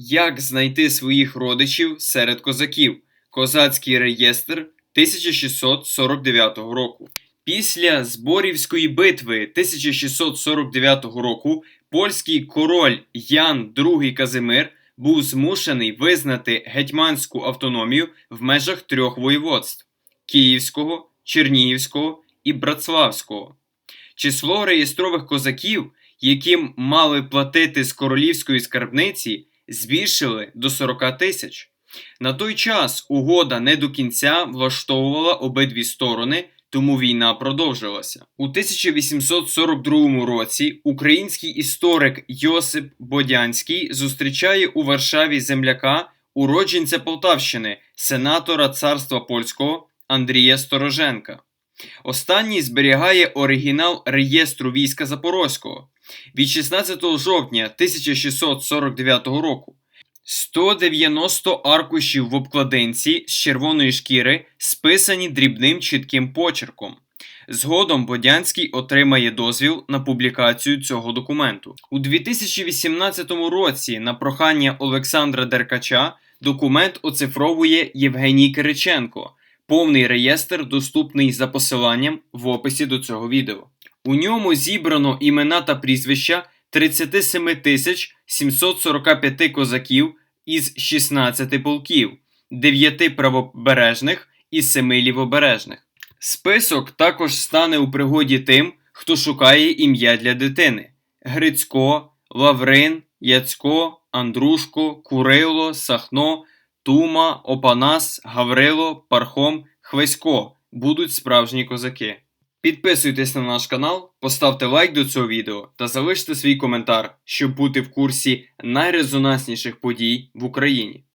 Як знайти своїх родичів серед козаків? Козацький реєстр 1649 року. Після Зборівської битви 1649 року польський король Ян II Казимир був змушений визнати гетьманську автономію в межах трьох воєводств Київського, Чернігівського і Братславського. Число реєстрових козаків, яким мали платити з королівської скарбниці, збільшили до 40 тисяч. На той час угода не до кінця влаштовувала обидві сторони, тому війна продовжилася. У 1842 році український історик Йосип Бодянський зустрічає у Варшаві земляка, уродженця Полтавщини, сенатора царства польського Андрія Стороженка. Останній зберігає оригінал реєстру війська Запорозького від 16 жовтня 1649 року. 190 аркушів в обкладинці з червоної шкіри списані дрібним чітким почерком. Згодом Бодянський отримає дозвіл на публікацію цього документу. У 2018 році на прохання Олександра Деркача документ оцифровує Євгеній Кириченко. Повний реєстр доступний за посиланням в описі до цього відео. У ньому зібрано імена та прізвища 37 745 козаків із 16 полків, 9 правобережних і 7 лівобережних. Список також стане у пригоді тим, хто шукає ім'я для дитини: Грицько, Лаврин, Яцько, Андрушко, Курило, Сахно, Тума, Опанас, Гаврило, Пархом, Хвесько будуть справжні козаки. Підписуйтесь на наш канал, поставте лайк до цього відео та залиште свій коментар, щоб бути в курсі найрезонансніших подій в Україні.